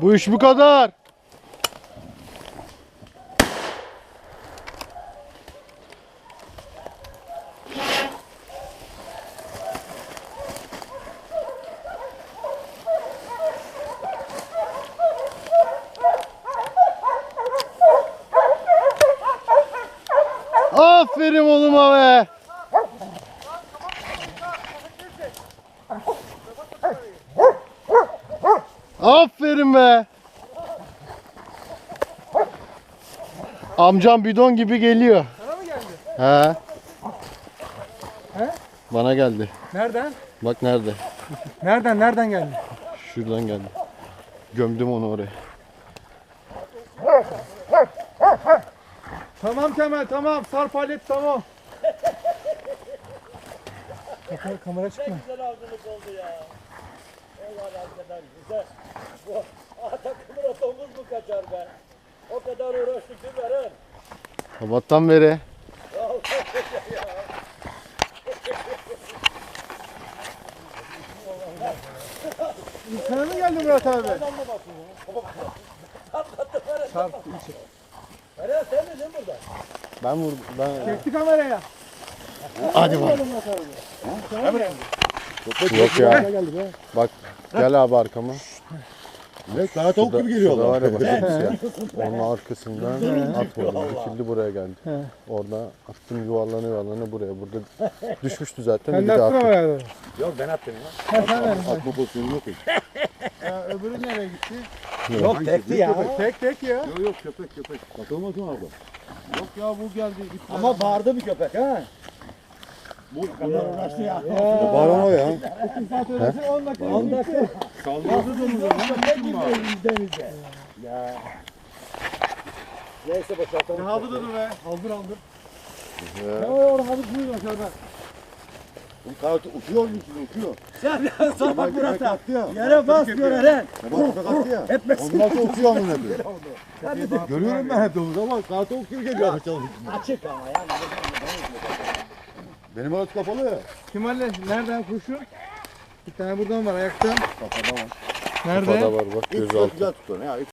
Bu iş bu kadar. Aferin oğluma be. Aferin be. Amcam bidon gibi geliyor. Sana mı geldi? He. He? Bana geldi. Nereden? Bak nerede? Nereden nereden geldi? Şuradan geldi. Gömdüm onu oraya. Tamam Kemal tamam. Sarp hallet tamam. Kamera, kamera çıkma. Güzel avcılık oldu ya. Eyvallah arkadaş güzel. Bu ah, takımına domuz mu kaçar be? O kadar uğraştık değil mi Eren? Sabahtan beri. Sana mı geldi Murat abi? Sarp. Eren sen misin burada? Ben vurdum. Ben... Çekti kameraya. Hadi bak. Yok ya. Bak gel abi arkama. Ne sana tavuk gibi Şurada geliyorlar. var ya bak hepsi ya. Onun arkasından at vurdu. Dikildi buraya geldi. Orada attım yuvarlanı yuvarlanı buraya. Burada düşmüştü zaten. Sen bir de daha attın attım. Yok ben attım ya. Ha sen ver. Atma pozisyonu yok. Ya, öbürü nereye gitti? Yok tekti ya. Tek tek ya. Yok yok köpek köpek. Takılmasın orada. Yok ya bu geldi. Ama bağırdı bir köpek ha. Bu bunlar uğraştı ya. Ya. Bağıran o ya. Saat öncesi 10 dakika. 10 dakika. Saldırdı domuzu. Ne gidiyor yüzdenize? Ya. Neyse boşaltalım. Aldı da be. Aldır aldır. Ya. Ne var orada hadi buyurun aşağıda. Bu kartı uçuyor mu içinde uçuyor. Sen Ama bak Murat'a. ya. Yere basmıyor Eren. Bak köpek attı ya. Hep mes- Ondan sonra uçuyor amına koyayım. Görüyorum ben hep domuzu ama kartı ok gibi geliyor. Açık ama yani. Benim ağız kapalı ya. Kemal'le nereden kurşun? Bir tane buradan var ayakta. Kafada var. Nerede? Kafada var bak gözaltı. güzel tutuyor ya.